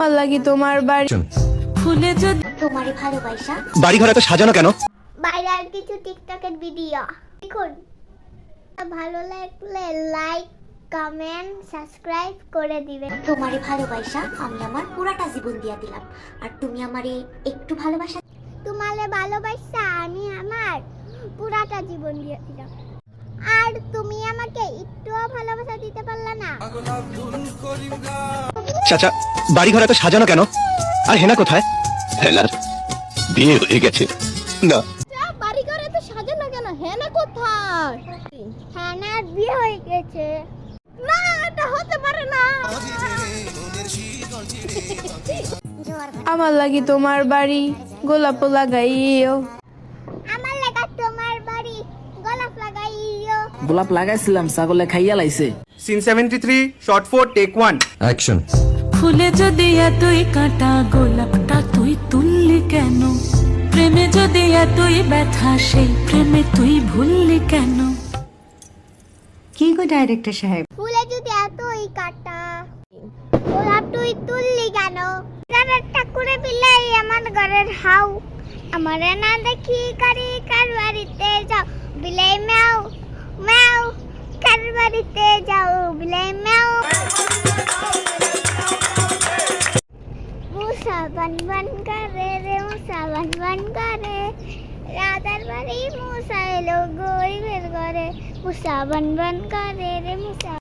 আমার লাগি তোমার বাড়ি। ফুলে যদি তোমারে ভালোবাসা। বাড়ি ঘর এত সাজানো কেন? বাইরের কিছু টিকটকের ভিডিও দেখুন। ভালো লাগলে লাইক কমেন্ট সাবস্ক্রাইব করে দিবেন। তোমারে ভালোবাসা আমি আমার পুরাটা জীবন দিয়া দিলাম। আর তুমি আমারে একটু ভালোবাসা। তোমারে ভালোবাসা আমি আমার পুরাটা জীবন দিয়ে দিলাম। আর তুমি আমাকে একটুও ভালোবাসা দিতে পারলে না। চাচা বাড়ি ঘর এত সাজানো কেন? আর হেনা কোথায়? হেনার বিয়ে হয়ে গেছে। না। বাড়ি ঘরে তো সাজানো কেন? হ্যাঁ কোথায়? বিয়ে হয়ে গেছে। না এটা হতে পারে না। আমার লাগি তোমার বাড়ি গোলাপ লাগাইও। আমার লাগা তোমার বাড়ি গোলাপ লাগাইও। গোলাপ লাগাইছিলাম ছাগলে খাইয়া লাইছে। Scene 73, shot 4, take 1. অ্যাকশন ফুলে যদি এতই কাটা গোলাপটা তুই তুললি কেন? প্রেমে যদি এতই ব্যথা সেই প্রেমে তুই ভুললি কেন? কি গো ডাইরেক্টর সাহেব? ফুলে যদি এতই কাটা গোলাপ তুই তুললি কেন? ঘরের ঠাকুরে বিলাই আমার ঘরের হাউ। আমার না দেখি কারি কার বাড়িতে যাও বিলাই ম্যাও ম্যাও কার বাড়িতে যাও বিলাই ম্যাও মুসা বন বন করে রে মুসা বন বন করে রাধার বাড়ি মুসা এলো গরিবের ঘরে মুসা বন বন করে রে মুসা